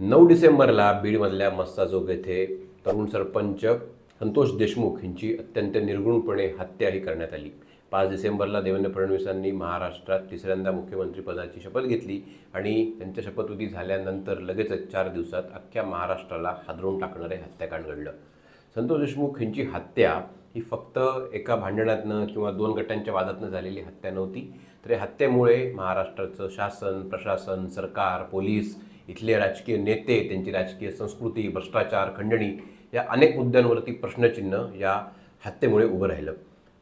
नऊ डिसेंबरला बीडमधल्या मस्साजोग येथे तरुण सरपंच संतोष देशमुख यांची अत्यंत निर्गुणपणे हत्याही करण्यात आली. पाच डिसेंबरला देवेंद्र फडणवीसांनी महाराष्ट्रात तिसऱ्यांदा मुख्यमंत्रीपदाची शपथ घेतली आणि त्यांच्या शपथविधी झाल्यानंतर लगेचच चार दिवसात अख्ख्या महाराष्ट्राला हादरून टाकणारे हत्याकांड घडलं. संतोष देशमुख यांची हत्या ही फक्त एका भांडणातनं किंवा दोन गटांच्या वादातनं झालेली हत्या नव्हती तर या हत्येमुळे महाराष्ट्राचं शासन प्रशासन सरकार पोलीस इथले राजकीय नेते त्यांची राजकीय संस्कृती भ्रष्टाचार खंडणी या अनेक मुद्द्यांवरती प्रश्नचिन्ह या हत्येमुळे उभं राहिलं.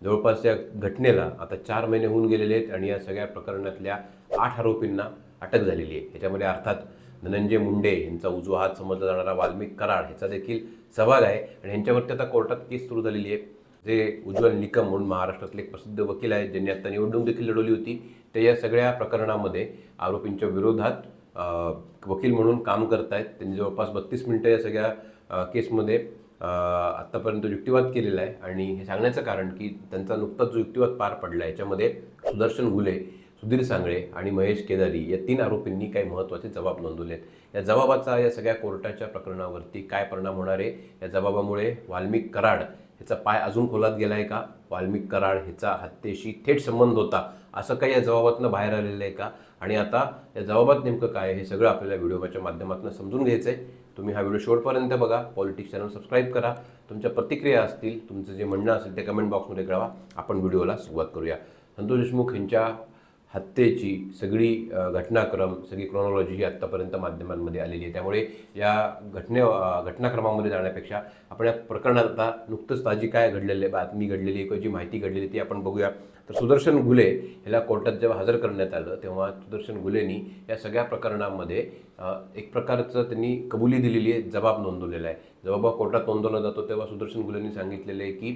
जवळपास या घटनेला आता चार महिने होऊन गेलेले आहेत आणि या सगळ्या प्रकरणातल्या आठ आरोपींना अटक झालेली आहे. याच्यामध्ये अर्थात धनंजय मुंडे यांचा उजवा हात समजला जाणारा वाल्मिक कराड ह्याचा देखील सहभाग आहे आणि ह्यांच्यावरती आता कोर्टात केस सुरू झालेली आहे. जे उज्ज्वल निकम म्हणून महाराष्ट्रातले एक प्रसिद्ध वकील आहेत ज्यांनी आता निवडणूक देखील लढवली होती. ते या सगळ्या प्रकरणामध्ये आरोपींच्या विरोधात वकील म्हणून काम करतायत. त्यांनी जवळपास बत्तीस मिनटं या सगळ्या केसमध्ये आत्तापर्यंत युक्तिवाद केलेला आहे. आणि हे सांगण्याचं कारण की त्यांचा नुकताच जो युक्तिवाद पार पडला आहे याच्यामध्ये सुदर्शन घुले सुधीर सांगळे आणि महेश केदारी या तीन आरोपींनी काही महत्त्वाचे जबाब नोंदवले आहेत. या जबाबाचा या सगळ्या कोर्टाच्या प्रकरणावरती काय परिणाम होणार आहे? या जबाबामुळे वाल्मिक कराड ह्याचा पाय अजून खोलात गेला आहे का? वाल्मिक कराड ह्याचा हत्येशी थेट संबंध होता असं काही या जबाबातनं बाहेर आलेलं आहे का? आणि आता या जबाबात नेमकं काय हे सगळं आपल्याला व्हिडिओच्या माध्यमातून समजून घ्यायचं आहे तुम्ही हा व्हिडिओ शेवटपर्यंत बघा. पॉलिटिक्स चॅनल सबस्क्राईब करा. तुमच्या प्रतिक्रिया असतील तुमचं जे म्हणणं असेल ते कमेंट बॉक्समध्ये कळवा. आपण व्हिडिओला सुरुवात करूया. संतोष देशमुख यांच्या हत्येची सगळी घटनाक्रम सगळी क्रोनॉलॉजी ही आत्तापर्यंत माध्यमांमध्ये आलेली आहे. त्यामुळे या घटने घटनाक्रमामध्ये जाण्यापेक्षा आपण या प्रकरणात आता नुकतंच ताजी काय घडलेली आहे बातमी घडलेली आहे किंवा जी माहिती घडलेली ती आपण बघूया. तर सुदर्शन गुले ह्याला कोर्टात जेव्हा हजर करण्यात आलं तेव्हा सुदर्शन गुलेनी या सगळ्या प्रकरणामध्ये एक प्रकारचं त्यांनी कबुली दिलेली आहे जबाब नोंदवलेला आहे. जबाब कोर्टात नोंदवला जातो तेव्हा सुदर्शन गुलेंनी सांगितलेलं आहे की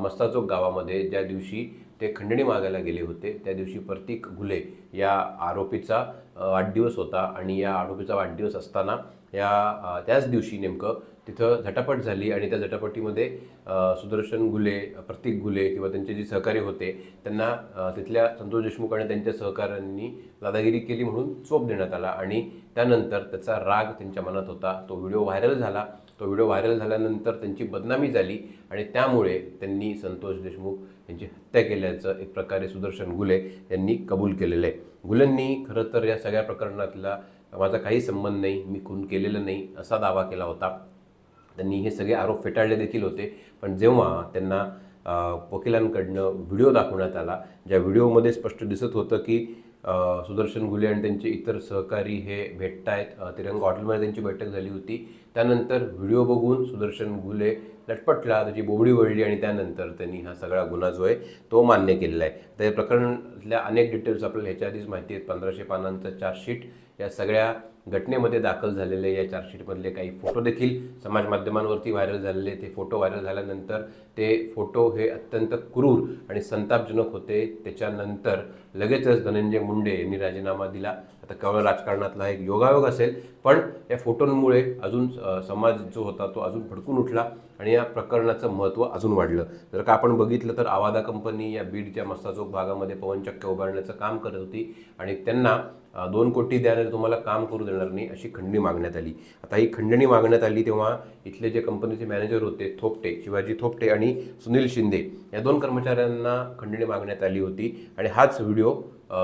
मस्ताचोक गावामध्ये ज्या दिवशी ते खंडणी मागायला गेले होते. त्या दिवशी प्रतीक घुले या आरोपीचा वाढदिवस होता आणि या आरोपीचा वाढदिवस असताना या त्याच दिवशी नेमकं तिथं झटापट झाली आणि त्या झटापटीमध्ये सुदर्शन गुले प्रतीक गुले किंवा त्यांचे जे सहकारी होते त्यांना तिथल्या संतोष देशमुख आणि त्यांच्या सहकाऱ्यांनी दादागिरी केली म्हणून चोप देण्यात आला आणि त्यानंतर त्याचा राग त्यांच्या मनात होता. तो व्हिडिओ व्हायरल झाला. तो व्हिडिओ व्हायरल झाल्यानंतर त्यांची बदनामी झाली आणि त्यामुळे त्यांनी संतोष देशमुख यांची हत्या केल्याचं एक प्रकारे सुदर्शन गुले यांनी कबूल केलेलं आहे. गुलेंनी खरं तर या सगळ्या प्रकरणातला माझा काही संबंध नाही मी खून केलेलं नाही असा दावा केला होता. त्यांनी हे सगळे आरोप फेटाळले देखील होते. पण जेव्हा त्यांना वकिलांकडनं व्हिडिओ दाखवण्यात आला ज्या व्हिडिओमध्ये स्पष्ट दिसत होतं की सुदर्शन गुले आणि त्यांचे इतर सहकारी हे भेटतायत. आहेत तिरंगा हॉटेलमध्ये त्यांची बैठक झाली होती. त्यानंतर व्हिडिओ बघून सुदर्शन गुले लटपटला त्याची बोबडी वळली आणि त्यानंतर त्यांनी हा सगळा गुन्हा जो आहे तो मान्य केलेला आहे. तर या प्रकरणातल्या अनेक डिटेल्स आपल्याला ह्याच्या आधीच माहिती आहेत. पंधराशे पानांचं चार्जशीट या सगळ्या घटनेमध्ये दाखल झालेले या चार्जशीटमधले काही फोटो देखील समाज माध्यमांवरती व्हायरल झालेले. ते फोटो व्हायरल झाल्यानंतर ते फोटो हे अत्यंत क्रूर आणि संतापजनक होते. त्याच्यानंतर लगेचच धनंजय मुंडे यांनी राजीनामा दिला. आता केवळ राजकारणातला एक योगायोग असेल. पण या फोटोंमुळे अजून समाज जो होता तो अजून भडकून उठला आणि या प्रकरणाचं महत्त्व अजून वाढलं. जर का आपण बघितलं तर आवादा कंपनी या बीडच्या मस्ताचोक भागामध्ये पवनचक्क्या उभारण्याचं काम करत होती आणि त्यांना दोन कोटी द्यायला तुम्हाला काम करू देणार नाही अशी खंडणी मागण्यात आली. आता ही खंडणी मागण्यात आली तेव्हा इथले जे कंपनीचे मॅनेजर होते थोपटे शिवाजी थोपटे आणि सुनील शिंदे या दोन कर्मचाऱ्यांना खंडणी मागण्यात आली होती. आणि हाच व्हिडिओ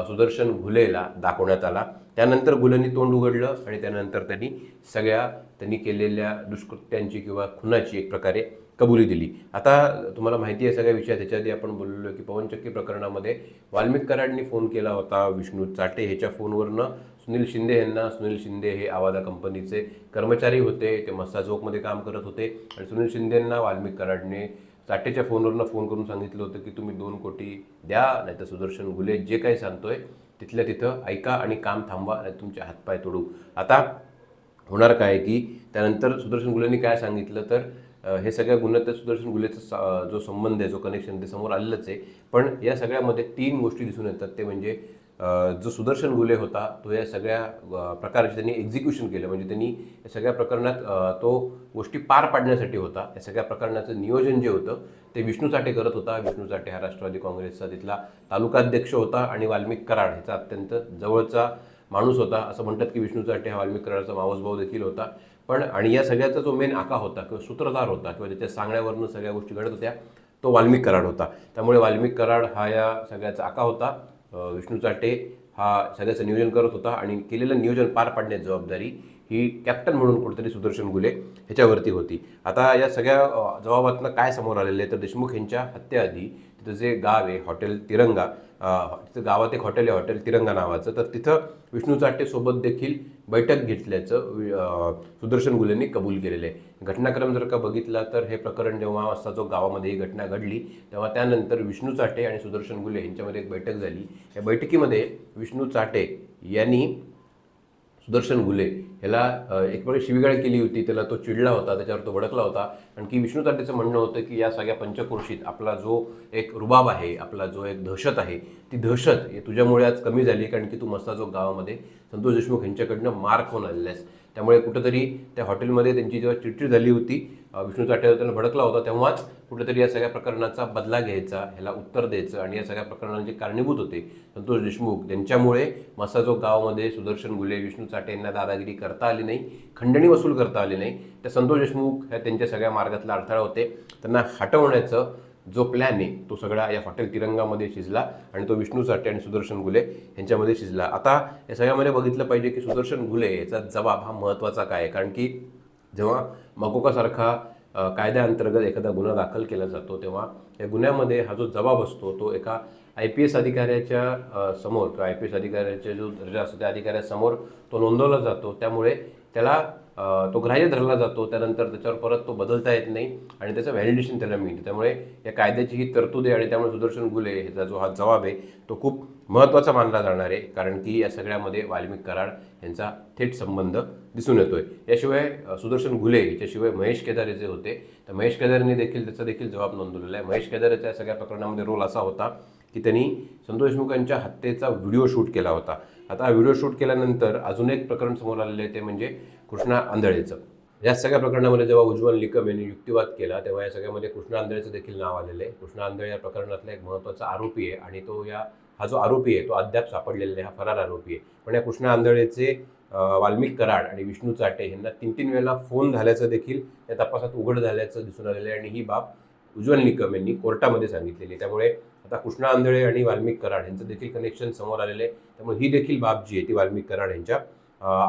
सुदर्शन घुलेला दाखवण्यात आला. त्यानंतर घुलेंनी तोंड उघडलं आणि त्यानंतर त्यांनी सगळ्या त्यांनी केलेल्या दुष्कृत्यांची किंवा खुनाची एक प्रकारे कबुली दिली. आता तुम्हाला माहिती आहे सगळ्या विषयात त्याच्याआधी आपण बोललो की पवनचक्की प्रकरणामध्ये वाल्मिक कराडनी फोन केला होता विष्णू चाटे. ह्याच्या फोनवरनं सुनील शिंदे यांना सुनील शिंदे हे आवादा कंपनीचे कर्मचारी होते ते मस्साजोकमध्ये काम करत होते आणि सुनील शिंदेंना वाल्मिक कराडने चाटेच्या फोनवरनं फोन करून सांगितलं होतं की तुम्ही दोन कोटी द्या नाहीतर सुदर्शन गुले जे काही सांगतोय तिथल्या तिथं ऐका आणि काम थांबवा नाही तुमचे हातपाय तोडू. आता होणार काय की त्यानंतर सुदर्शन गुलेंनी काय सांगितलं तर हे सगळ्या गुन्ह्यात सुदर्शन गुलेचा स- जो संबंध आहे जो कनेक्शन ते समोर आलेलंच आहे. पण या सगळ्यामध्ये तीन गोष्टी दिसून येतात. ते म्हणजे जो सुदर्शन गुले होता तो या सगळ्या प्रकारचे त्यांनी एक्झिक्युशन केलं. म्हणजे त्यांनी या सगळ्या प्रकरणात तो गोष्टी पार पाडण्यासाठी होता. या सगळ्या प्रकरणाचं नियोजन जे होतं ते विष्णू चाटे करत होता. विष्णू चाटे हा राष्ट्रवादी काँग्रेसचा तिथला तालुकाध्यक्ष होता आणि वाल्मिक कराड ह्याचा अत्यंत जवळचा माणूस होता. असं म्हणतात की विष्णू चाटे हा वाल्मिक कराडचा मावसभाऊ देखील होता. पण आणि या सगळ्याचा जो मेन आका होता किंवा सूत्रधार होता किंवा त्याच्या सांगण्यावरनं सगळ्या गोष्टी घडत होत्या तो वाल्मिक कराड होता. त्यामुळे वाल्मिक कराड हा या सगळ्याचा आका होता. विष्णू चाटे हा सगळ्याचं नियोजन करत होता आणि केलेलं नियोजन पार पाडण्याची जबाबदारी ही कॅप्टन म्हणून कुठेतरी सुदर्शन गुले ह्याच्यावरती होती. आता या सगळ्या जबाबातनं काय समोर आलेलं आहे? तर देशमुख यांच्या हत्येआधी तिथं जे गाव आहे हॉटेल तिरंगा तिथं गावात एक हॉटेल आहे हॉटेल तिरंगा नावाचं. तर तिथं विष्णू चाटेसोबत देखील बैठक घेतल्याचं सुदर्शन गुलेंनी कबूल केलेलं आहे. घटनाक्रम जर का बघितला तर हे प्रकरण जेव्हा असा जो गावामध्ये ही घटना घडली तेव्हा त्यानंतर विष्णू चाटे आणि सुदर्शन गुले यांच्यामध्ये एक बैठक झाली. या बैठकीमध्ये विष्णू चाटे यांनी सुदर्शन गुले ह्याला एक प्रकारे शिवीगाळ केली होती. त्याला तो चिडला होता त्याच्यावर तो भडकला होता. कारण की विष्णू ताटेचं म्हणणं होतं की या सगळ्या पंचक्रोशीत आपला जो एक रुबाब आहे आपला जो एक दहशत आहे ती दहशत हे तुझ्यामुळे आज कमी झाली कारण की तू मस्ताजो गावामध्ये संतोष देशमुख यांच्याकडनं मार्क होऊन आलेला आहेस त्यामुळे कुठंतरी त्या हॉटेलमध्ये त्यांची जेव्हा चिडचिड झाली होती विष्णू चाटेवर त्यांना भडकला होता तेव्हाच कुठेतरी या सगळ्या प्रकरणाचा बदला घ्यायचा ह्याला उत्तर द्यायचं आणि या सगळ्या प्रकरणाला जे कारणीभूत होते. संतोष देशमुख त्यांच्यामुळे मसाजो गावामध्ये सुदर्शन गुले विष्णू चाटे यांना दादागिरी करता आली नाही खंडणी वसूल करता आली नाही. त्या संतोष देशमुख ह्या त्यांच्या सगळ्या मार्गातला अडथळा होते. त्यांना हटवण्याचं जो प्लॅन आहे तो सगळा या हॉटेल तिरंगामध्ये शिजला आणि तो विष्णू चाटे आणि सुदर्शन गुले यांच्यामध्ये शिजला. आता या सगळ्यामध्ये बघितलं पाहिजे की सुदर्शन गुले याचा जबाब हा महत्त्वाचा काय आहे? कारण की जेव्हा मकोकासारखा कायद्याअंतर्गत एखादा गुन्हा दाखल केला जातो तेव्हा या गुन्ह्यामध्ये हा जो जबाब असतो तो एका आय पी एस अधिकाऱ्याच्या समोर किंवा आय पी एस अधिकाऱ्याच्या जो दर्जा असतो त्या अधिकाऱ्यासमोर तो नोंदवला जातो. त्यामुळे त्याला तो ग्राह्य धरला जातो त्यानंतर त्याच्यावर परत तो बदलता येत नाही आणि त्याचं व्हॅलिडेशन त्याला मिळतं. त्यामुळे या कायद्याची ही तरतूद आहे आणि त्यामुळे सुदर्शन गुले ह्याचा जो हा जबाब आहे तो खूप महत्त्वाचा मानला जाणार आहे. कारण की या सगळ्यामध्ये वाल्मिक कराड यांचा थेट संबंध दिसून येतोय. याशिवाय सुदर्शन गुले याच्याशिवाय महेश केदारे जे होते. तर महेश केदारने देखील त्याचा देखील जबाब नोंदवलेला आहे. महेश केदारेच्या सगळ्या प्रकरणामध्ये रोल असा होता की त्यांनी संतोष देशमुख यांच्या हत्येचा व्हिडिओ शूट केला होता. आता हा व्हिडिओ शूट केल्यानंतर अजून एक प्रकरण समोर आलेलं आहे ते म्हणजे कृष्णा आंधळेचं. या सगळ्या प्रकरणामध्ये जेव्हा उज्ज्वल निकम यांनी युक्तिवाद केला तेव्हा या सगळ्यामध्ये कृष्णा आंधळेचं देखील नाव आलेलं आहे. कृष्णा आंधळे या प्रकरणातला एक महत्त्वाचा आरोपी आहे आणि तो या हा जो आरोपी आहे तो अद्याप सापडलेला नाही हा फरार आरोपी आहे. पण या कृष्णा आंधळेचे वाल्मिक कराड आणि विष्णू चाटे यांना तीन तीन वेळेला फोन झाल्याचं देखील या तपासात उघड झाल्याचं दिसून आलेलं आहे आणि ही बाब उज्ज्वल निकम यांनी कोर्टामध्ये सांगितलेली त्यामुळे आता कृष्णा आंधळे आणि वाल्मिक कराड यांचं देखील कनेक्शन समोर आलेलं आहे. त्यामुळे ही देखील बाब जी आहे ती वाल्मिक कराड यांच्या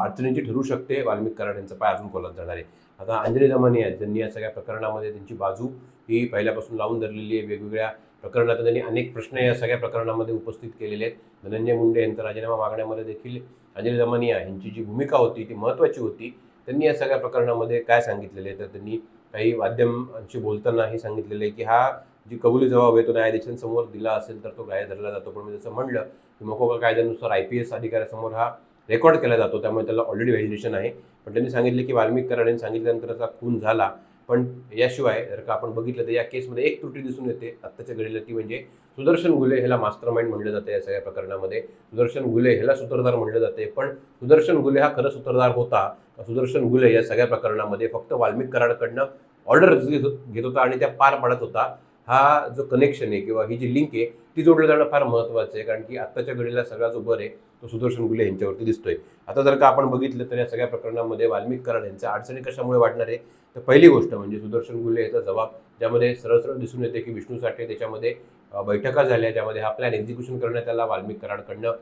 अडचणींची ठरू शकते. वाल्मिक कराड यांचा पाय अजून खोलात जाणार आहे. आता अंजली दमानी आहेत ज्यांनी या सगळ्या प्रकरणामध्ये त्यांची बाजू ही पहिल्यापासून लावून धरलेली आहे. वेगवेगळ्या प्रकरणात त्यांनी अनेक प्रश्न या सगळ्या प्रकरणामध्ये उपस्थित केलेले आहेत. धनंजय मुंडे यांचा राजीनामा मागण्यामध्ये देखील अंजली दमानिया यांची जी भूमिका होती ती महत्त्वाची होती. त्यांनी या सगळ्या प्रकरणामध्ये काय सांगितलेले आहे? तर त्यांनी काही माध्यमांशी बोलताना हे सांगितलेलं आहे की हा जी कबुली जबाब आहे तो न्यायाधीशांसमोर दिला असेल तर तो ग्राह्य धरला जातो. पण मी जसं म्हणलं की मोकोका कायद्यानुसार आय पी एस अधिकाऱ्यासमोर हा रेकॉर्ड केला जातो. त्यामुळे त्याला ऑलरेडी व्हॅलिडेशन आहे. पण त्यांनी सांगितले की वाल्मिक कराडेने सांगितल्यानंतर त्याचा खून झाला. पण याशिवाय जर का आपण बघितलं तर या केसमध्ये एक त्रुटी दिसून येते. आत्ताच्या घडीला ती म्हणजे सुदर्शन गुले ह्याला मास्टर माइंड म्हणलं जातं या सगळ्या प्रकरणामध्ये. सुदर्शन गुले ह्याला सूत्रधार म्हणलं जाते. पण सुदर्शन गुले हा खरं सूत्रधार होता. सुदर्शन गुले या सगळ्या प्रकरणामध्ये फक्त वाल्मिक कराडकडनं ऑर्डर घेत होता आणि त्या पार पाडत होता. हा जो कनेक्शन आहे किंवा ही जी लिंक आहे ती जोडलं जाणं फार महत्त्वाचं आहे. कारण की आत्ताच्या घडीला सगळा जो बरं आहे तो सुदर्शन गुले यांच्यावरती दिसतोय. आता जर का आपण बघितलं तर या सगळ्या प्रकरणामध्ये वाल्मिक कराड यांच्या अडचणी कशामुळे वाढणार आहे? तर पहिली गोष्ट म्हणजे सुदर्शन गुले याचा जबाब ज्यामध्ये सरळ सरळ दिसून येते की विष्णू साठे त्याच्यामध्ये बैठका झाल्या ज्यामध्ये हा प्लॅन एक्झिक्युशन करण्यात आला वाल्मिक कराडकडनं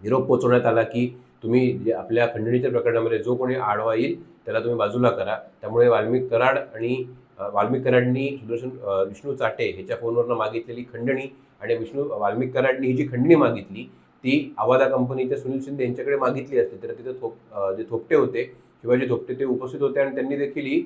निरोप पोचवण्यात आला की तुम्ही जे आपल्या खंडणीच्या प्रकरणामध्ये जो कोणी आडवा येईल त्याला तुम्ही बाजूला करा. त्यामुळे वाल्मिक कराड आणि अ, वाल्मिक कराडनी सुदर्शन विष्णू चाटे ह्याच्या फोनवरनं मागितलेली खंडणी आणि विष्णू वाल्मिक कराडनी ही जी खंडणी मागितली ती आवादा कंपनीच्या सुनील शिंदे यांच्याकडे मागितली असते. तर तिथे थोप जे थोपटे होते शिवाजी थोपटे ते उपस्थित होते आणि त्यांनी देखील ही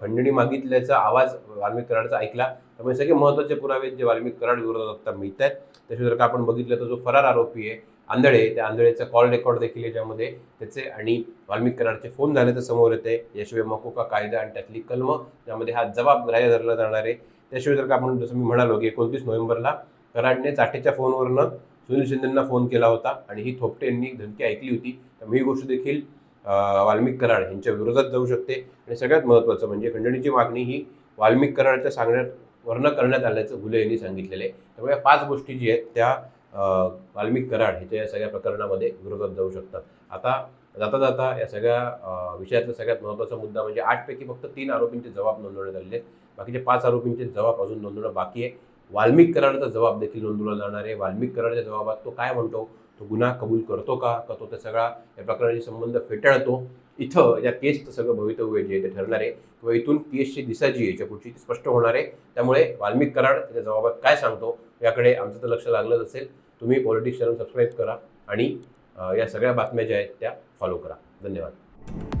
खंडणी मागितल्याचा आवाज वाल्मिक कराडचा ऐकला. त्यामुळे सगळे महत्त्वाचे पुरावे जे वाल्मिक कराड विरोधात आता मिळत आहेत त्याशिवाय जर का आपण बघितलं तर जो फरार आरोपी आहे आंधळे त्या आंधळेचा कॉल रेकॉर्ड देखील याच्यामध्ये त्याचे आणि वाल्मिक कराडचे फोन झाले तर समोर येते याशिवाय मकोका कायदा आणि त्यातली कलम त्यामध्ये हा जबाब ग्राह्य धरला जाणार आहे. त्याशिवाय जर का आपण जसं मी म्हणालो की एकोणतीस नोव्हेंबरला कराडने चाटेच्या फोनवरनं सुनील शिंदेंना फोन केला होता आणि ही थोपटे यांनी धमकी ऐकली होती. त्यामुळे ही गोष्ट देखील वाल्मिकी वाल्मिक कराड यांच्या विरोधात जाऊ शकते. आणि सगळ्यात महत्त्वाचं म्हणजे खंडणीची मागणी ही वाल्मिक कराडच्या सांगण्यावरनं करण्यात आल्याचं घुले यांनी सांगितलेलं आहे. त्यामुळे पाच गोष्टी जी आहेत त्या वाल्मिक कराड ह्याच्या या सगळ्या प्रकरणामध्ये विरोधात जाऊ शकतात. आता जाता जाता या सगळ्या विषयातला सगळ्यात महत्त्वाचा मुद्दा म्हणजे आठपैकी फक्त तीन आरोपींचे जबाब नोंदवण्यात आलेले आहेत. बाकीचे पाच आरोपींचे जबाब अजून नोंदवणं बाकी आहे. वाल्मिक कराडचा जबाब देखील नोंदवला जाणार आहे. वाल्मिक कराडच्या जबाबात तो काय म्हणतो? तो गुन्हा कबूल करतो का? का तो त्या सगळा या प्रकरणाशी संबंध फेटाळतो? इथं या केसचं सगळं भवितव्य जे आहे ते ठरणार आहे. किंवा इथून केसची दिशा जी आहे याच्या पुढची ती स्पष्ट होणार आहे. त्यामुळे वाल्मिक कराड त्याच्या जबाबात काय सांगतो? याकडे आमचं तर लक्ष लागलंच असेल. तुम्ही पॉलिटिक्स चॅनल सबस्क्राईब करा आणि या सगळ्या बातम्या ज्या आहेत त्या फॉलो करा. धन्यवाद.